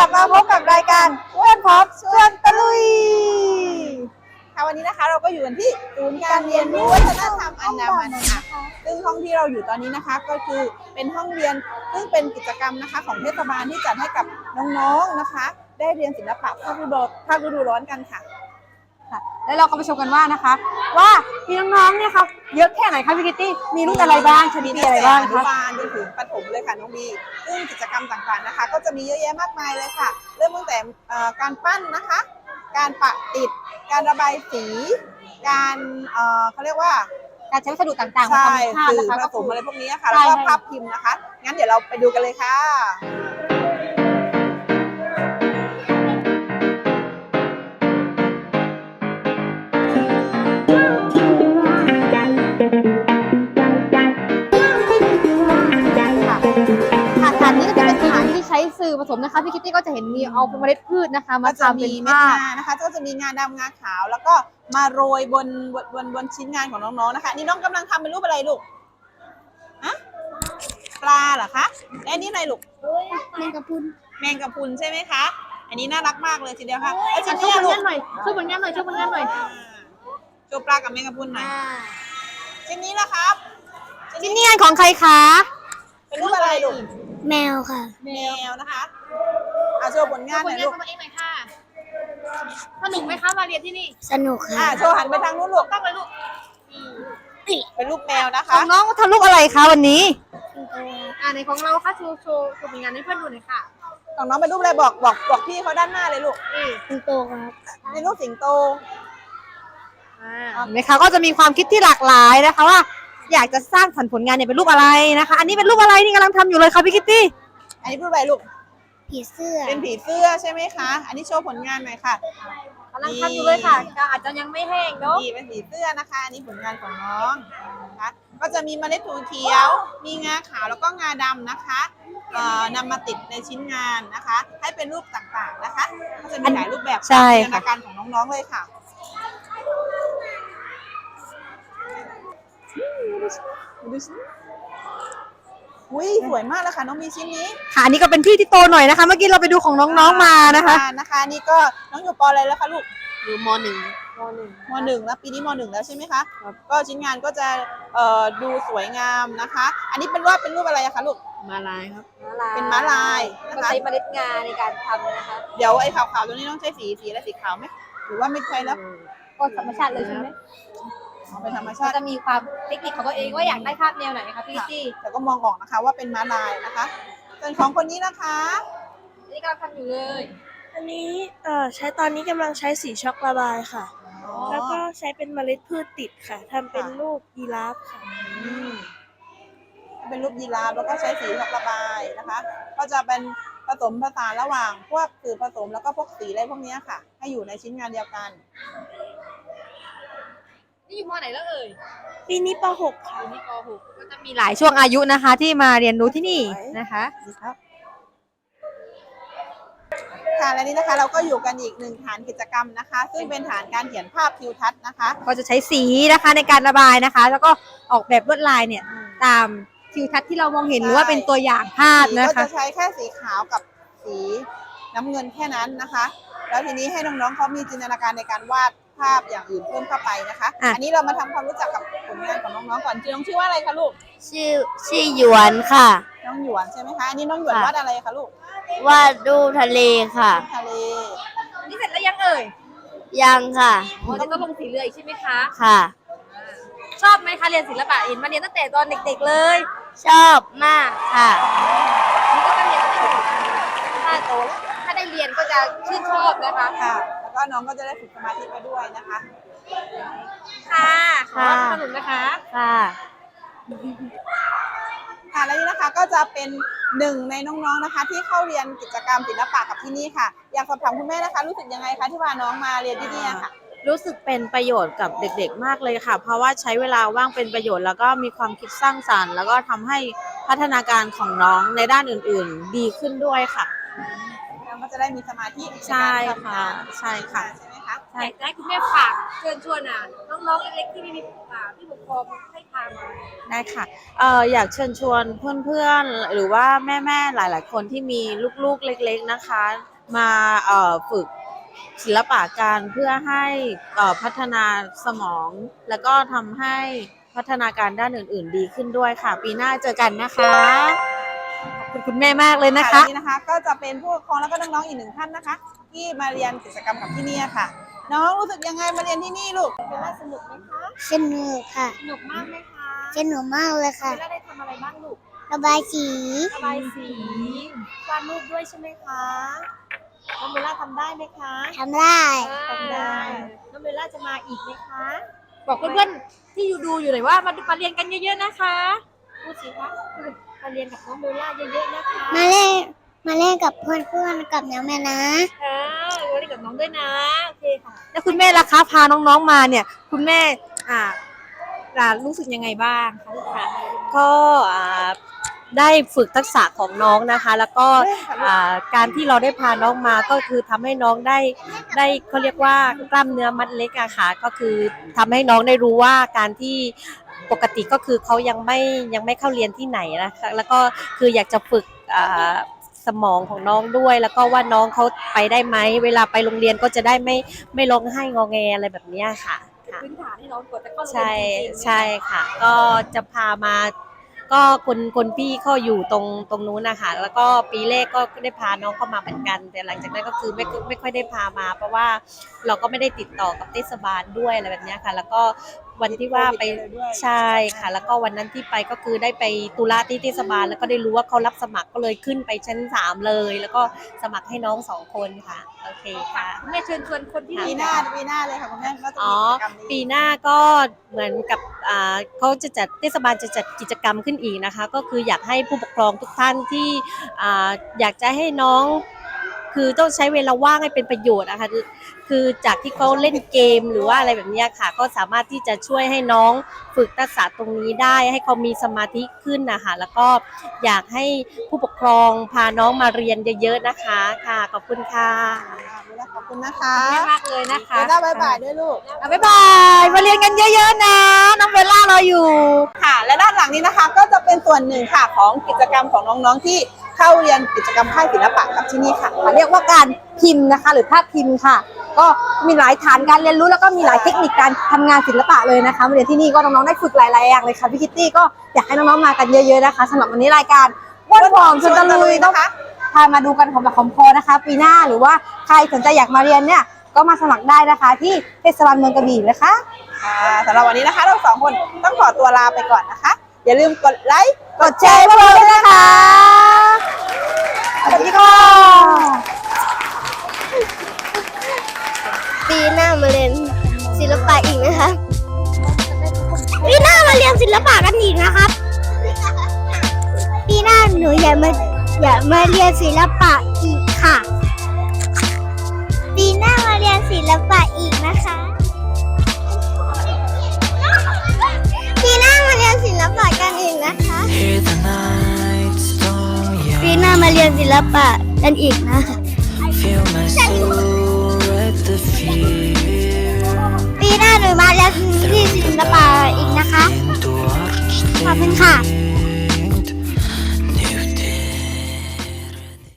ลับมาพบกับรายการอ้วนพอบชวนตะลุยค่ะวันนี้นะคะเราก็อยู่กันที่ศูนย์การเรียนรู้วัฒนธรรมอันดามันค่ะซึ่งห้องที่เราอยู่ตอนนี้นะคะ ก็คือเป็นห้องเรียนซึ่งเป็นกิจกรรมนะคะ ของเทศบาลที่จัดให้กับน้องๆนะคะ ได้เรียนศิลปะภาคฤดูภาคฤดูร้อนกันค่ะ ค่ะแล้วเราก็ไปชมกันว่านะคะ ว่ามีน้องๆเนี่ยครับเยอะแค่ไหนคะพี่กิตตี้มีรุ่นอะไรบ้างชนิดมีอะไรตั้งแต่บ้างอนุคะ บาลจนถึงประถมเลยค่ะน้องบีซึ่งกิจกรรมต่างๆนะคะ ก็จะมีเยอะแยะมากมายเลยค่ะ เริ่มตั้งแต่เอ่อการปั้นนะคะ การปะติด การระบายสี การเอ่อเขาเรียกว่าการใช้วัสดุต่างๆมาใช่ทำภาพสื่อนะคะผก็สคืมอ อะไรพวกนี้ค่ะใช่แล้วก็ใช่ ภาพพิมพ์นะคะ งั้นเดี๋ยวเราไปดูกันเลยค่ะค่ะ มีเอาเมล็ดพืชนะคะมาก็จะทำมีเป็นเม็ดภาพงานะคะ ก็จะมีงาดำงาขาว แล้วก็มาโรยบนบนบนบนชิ้นงานของน้องๆนะคะ นี่น้องกำลังทำเป็นรูปอะไรลูกอะปลาเหรอคะและอันนี่อะไรลูก แมงกะพรุนแมงกะพรุนใช่ไหมคะ อันนี้น่ารักมากเลยทีเดียวค่ะช่ไอ้วยชิ้นผนี้ลลูกงานหน่อยช่วยผลงานหน่อยช่วยผลงานหน่อยอ่าโชว์ปลากับแมงกะพรุนหน่อยชิ้นนี้ละครับชิ้นนี้งานของใครคะ เป็นรูปอะไรลูก แมวค่ะ แมวนะคะ อะโชว์ผลงานผหลน่อยงานลูกของตัวเองหน่อยค่ะสนุกไหมคะมาเรียนที่นี่สนุกอะค่ะโชว์หันไปทางนู้นลูกตั้งเลยลูกเป็นรูปแมวนะขคะ องน้องทำลูกอะไรคะวันนี้ อ่าในของเราค่ะโชว์โชว์โชว์ผลงานให้เพื่อนดูหน่อยค่ะของน้องเป็นรูปอะไรบอกบอกบอกพี่เขาด้านหน้าเลยลูกนี่สิงโตครับเป็นรูปสิงโต อ่า เห็นไหมคะก็จะมีความคิดที่หลากหลายนะคะว่า อยากจะสร้างสรรค์ผลงานเนี่ยเป็นรูปอะไรนะคะ อันนี้เป็นรูปอะไรนี่กำลังทำอยู่เลยค่ะพี่คิตตี้อันนี้รูปอะไรลูก ผีเสื้อ เป็นผีเสื้อใช่ไหมคะ อันนี้โชว์ผลงานหน่อยค่ะ กำลังทำอยู่เลยค่ะก็อาจจะยังไม่แห้งเนาะ นี่เป็นผีเสื้อนะคะ อันนี้ผลงานของน้องนะคะก็จะมีเมล็ดถั่วเขียว มีงาขาวแล้วก็งาดำนะคะเอ่อนำมาติดในชิ้นงานนะคะ ให้เป็นรูปต่างๆนะคะ ก็จะมีหลายรูปแบบใช่จินตค่ะนาการของน้องๆเลยค่ะ ดูสิ อุ้ยสวยมากเลยค่ะน้องมีชิ้นนี้ค่ะอันนี้ก็เป็นพี่ที่โตหน่อยนะคะ เมื่อกี้เราไปดูของน้องๆมานะคะนะคะ นี่ก็น้องอยู่ปออะไรแล้วคะลูกอยู่มหนึ่งมหนึ่งมหนึ่งแล้วปีนี้มหนึ่งแล้วใช่ไหมคะครับก็ชิ้นงานก็จะเอ่อดูสวยงามนะคะ อันนี้เป็นว่าเป็นรูปอะไรอะคะลูกมาลายครับเป็นม้าลายนะคะก็ใช้เมล็ดงาในการทำนะคะ เดี๋ยวไอ้ขาวๆตรงนี้ต้องใช้สีสีอะไรสีขาวไหมหรือว่าไม่ใช่แล้วก็ธรรมชาติเลยใช่ไหม เอาเป็นธรรมก็ชาติ จะมีความเทคนิคของตัวเองว่าอยากได้ภาพแนวไหนนะคะพี่ค่ะจี้แต่ก็มองออกนะคะว่าเป็นม้าลายนะคะส่วนของคนนี้นะคะ อันนี้กำลังทำอยู่เลยอันนี้เอ่อใช้ตอนนี้กำลังใช้สีช็อกระบายค่ะอ๋อแล้วก็ใช้เป็นเมล็ดพืชติดค่ะทำเป็นค่ะ รูปยีราฟค่ะ อืมเป็นรูปยีราฟแล้วก็ใช้สีช็อกระบายนะคะ ก็จะเป็นผสมผสานระหว่างพวกสื่อผสมแล้วก็พวกสีอะไรพวกเนี้ยค่ะ ให้อยู่ในชิ้นงานเดียวกัน นี่อยู่มไหนแล้วเอ่ยปีนี้ป .6 ค่ะ อยู่นี่ป .6 ก็จะมีหลายช่วงอายุนะคะ ที่มาเรียนรู้ที่นี่นะคะ ดีครับค่ะและนี่นะคะเราก็อยู่กันอีกหนึ่งฐานกิจกรรมนะคะ ซึ่งเป็นฐานการเขียนภาพทิวทัศน์นะคะก็จะใช้สีนะคะในการระบายนะคะ แล้วก็ออกแบบลวดลายเนี่ยตามทิวทัศน์ที่เรามองเห็นหรือว่าเป็นตัวอย่างภาพสีนะก็คะ จะใช้แค่สีขาวกับสีน้ำเงินแค่นั้นนะคะ แล้วทีนี้ให้น้องๆเขามีจินตนาการในการวาด ภาพอย่างอื่นเพิ่มเข้าไปนะคะ อะ อันนี้เรามาทำความรู้จักกับผลงานของน้องๆก่อนชื่อน้องชื่อว่าอะไรคะลูก ชื่อชื่อหยวนค่ะ น้องหยวนใช่ไหมคะ อันนี้น้องหยวนค่ะ วาดอะไรคะลูกวาดรูปทะเลค่ะ ทะเลนี่เสร็จแล้วยังเอ่ยยังค่ะโอ้ต้องลงสีเรืออีกใช่ไหมคะ ค่ะ ชอบไหมคะเรียนศิลปะเห็นมาเรียนตั้งแต่ตอนเด็ก ๆเลยชอบมากค่ะ นี่ก็ต้องเรียนตั้งแต่เด็กๆถ้าโตแล้วถ้าได้เรียนก็จะชื่นชอบนะคะ ค่ะ แล้วก็น้องก็จะได้ฝึกสมาธิไปด้วยนะคะ ค่ะ ขอค่ะสนุกนะคะ ค่ะ ค่ะและนี่นะคะก็จะเป็นหนึ่งในน้องๆนะคะ ที่เข้าเรียนกิจกรรมศิลปะกับที่นี่ค่ะ อยากสอบถามคุณแม่นะคะ รู้สึกยังไงคะที่พาน้องมาเรียนที่นี่ค่ะ รู้สึกเป็นประโยชน์กับเด็กๆ มากเลยค่ะ เพราะว่าใช้เวลาว่างเป็นประโยชน์แล้วก็มีความคิดสร้างสรรค์ แล้วก็ทำให้พัฒนาการของน้องในด้านอื่นๆ ดีขึ้นด้วยค่ะน้องก็ จะได้มีสมาธินใช่การทำค่ะงานใช่ค่ะ ใช่ไหมคะอยากจะให้คุณแม่ฝากเชิญชวนอะน้องๆเล็กๆที่ไม่มีอ่าพี่ปกครองให้พามาได้ค่ะเอ่ออยากเชิญชวนเพื่อนๆ หรือว่าแม่ๆ หลายๆ คนที่มีลูกๆ เล็กๆ นะคะ มาเอ่อฝึกศิลปะการเพื่อให้เอ่อพัฒนาสมอง แล้วก็ทำให้พัฒนาการด้านอื่นๆ ดีขึ้นด้วยค่ะ ปีหน้าเจอกันนะคะ ขอบคุณคุณแม่มากเลยนะค่ะคะวันนี้นะคะ ก็จะเป็นผู้ปกครองแล้วก็น้องๆอีกหนึ่งท่านนะคะ ที่มาเรียนกิจกรรมกับที่นี่ค่ะ น้องรู้สึกยังไงมาเรียนที่นี่ลูกเวลาสนุกไหมคะสนุกค่ะสนุกมากไหมคะสนุกมากเลยค่ะเวลาได้ทำอะไรบ้างลูกระบายสีระบายสีวาดรูปด้วยใช่ไหมคะน้องเวลาทำได้ไหมคะทำได้ทำได้น้องเวลาจะมาอีกไหมคะบอกเพื่อนๆที่อยู่ดูอยู่หน่อยว่ามามาเรียนกันเยอะๆนะคะพูดสิคะ มาเรียนกับน้องเบลล่าเยอะๆนะคะมาเล่นมาเล่นกับเพื่อนๆกับน้องแม่นะค่ะมาเรียนกับน้องด้วยนะโอเคค่ะแล้วคุณแม่ล่ะคะพาน้องๆมาเนี่ย คุณแม่อ่าอ่ารู้สึกยังไงบ้างคะลูกค้าก็อ่าได้ฝึกทักษะของน้องนะคะ แล้วก็อ่าการที่เราได้พาน้องมาก็คือทำให้น้องได้ได้เขาเรียกว่ากล้ามเนื้อมัดเล็กอะค่ะก็คือทำให้น้องได้รู้ว่าการที่ ปกติก็คือเขายังไม่ยังไม่เข้าเรียนที่ไหนนะคะแล้วก็คืออยากจะฝึกอ่าสมองของน้องด้วย แล้วก็ว่าน้องเขาไปได้ไหมเวลาไปโรงเรียนก็จะได้ไม่ไม่ร้องไห้งอแงอะไรแบบเนี้ยค่ะค่ะพื้นฐานที่น้องกดแต่ก็เรียนใช่จริงๆใช่ค่ะ ก็จะพามาก็คนคนพี่เขาอยู่ตรงตรงนู้นนะคะแล้วก็ปีแรกก็ได้พาน้องเข้ามาเหมือนกัน แต่หลังจากนั้นก็คือไม่ไม่ค่อยได้พามา เพราะว่าเราก็ไม่ได้ติดต่อกับเทศบาลด้วยอะไรแบบเนี้ยค่ะ แล้วก็ วันที่ว่าไปติดโควิดเลยด้วยใช่ค่ะ แล้วก็วันนั้นที่ไปก็คือได้ไปตุลาที่เทศบาล แล้วก็ได้รู้ว่าเขารับสมัครก็เลยขึ้นไปชั้นสามเลย แล้วก็สมัครให้น้องสองคนค่ะ โอเคค่ะคุณแม่เชิญชวนคนที่ปีหน้าปีหน้าเลยค่ะคุณแม่ก็จะอ๋มีอกิจกรรมนี้ปีหน้าก็เหมือนกับอ่าเขาจะจัดเทศบาลจะจัดกิจกรรมขึ้นอีกนะคะ ก็คืออยากให้ผู้ปกครองทุกท่านที่อ่าอยากจะให้น้อง คือต้องใช้เวลาว่างให้เป็นประโยชน์นะคะคือคือจากที่เขาเล่นเกมหรือว่าอะไรแบบเนี้ยค่ะ ก็สามารถที่จะช่วยให้น้องฝึกทักษะตรงนี้ได้ ให้เขามีสมาธิขึ้นนะคะแล้วก็อยากให้ผู้ปกครองพาน้องมาเรียนเยอะๆนะคะค่ะขอบคุณค่ะอ่าขอบคุณนะคะแม่มากเลยนะคะเบลล่าบายบายด้วยลูกอะบ๊ายบายมาเรียนกันเยอะ ๆ นะ น้องเบลล่ารออยู่ค่ะ และด้านหลังนี้นะคะก็จะเป็นส่วนหนึ่งค่ะของกิจกรรมของน้องๆที่เข้าเรียนกิจกรรมค่ายศิลปะกับที่นี่ค่ะเรียกว่าการพิมพ์นะคะ หรือภาพพิมพ์ค่ะ ก็มีหลายฐานการเรียนรู้แล้วก็มีหลายเทคนิคการทำงานศิลปะเลยนะคะมาเรียนที่นี่ก็น้องๆได้ฝึกหลายๆอย่างเลยค่ะพี่คิตตี้ก็อยากให้น้องๆมากันเยอะๆนะคะสำหรับวันนี้รายการว่านผอมชวนตะลุยต้องนะคะพามาดูกันของแบบของพอนะคะ ปีหน้าหรือว่าใครสนใจอยากมาเรียนเนี่ยก็มาสมัครได้นะคะ ที่เทศบาลเมืองกระบี่นะคะ อ่าสำหรับวันนี้นะคะเราสองคนต้องขอตัวลาไปก่อนนะคะ อย่าลืมกดไลค์กดแชร์พวกเราด้วยนะคะสวัสดีค่ะปีหน้ามาเรียนศิลปะอีกนะคะปีหน้ามาเรียนศิลปะกันอีกนะครับ ปีหน้าหนูอยากมาอยากมาเรียนศิลปะอีกค่ะ ปีหน้ามาเรียนศิลปะอีกนะคะ ศิลปะกันอีกนะคะ Hear the night storm, ปี yeah. หน้ามาเรียนศิลปะกันอีกนะคะ Feel my soul wreck the fear. ปีหน้าหนูมาเรียนที่ศิลปะอีกนะคะ Into arch ขอบคุณค่ะ there.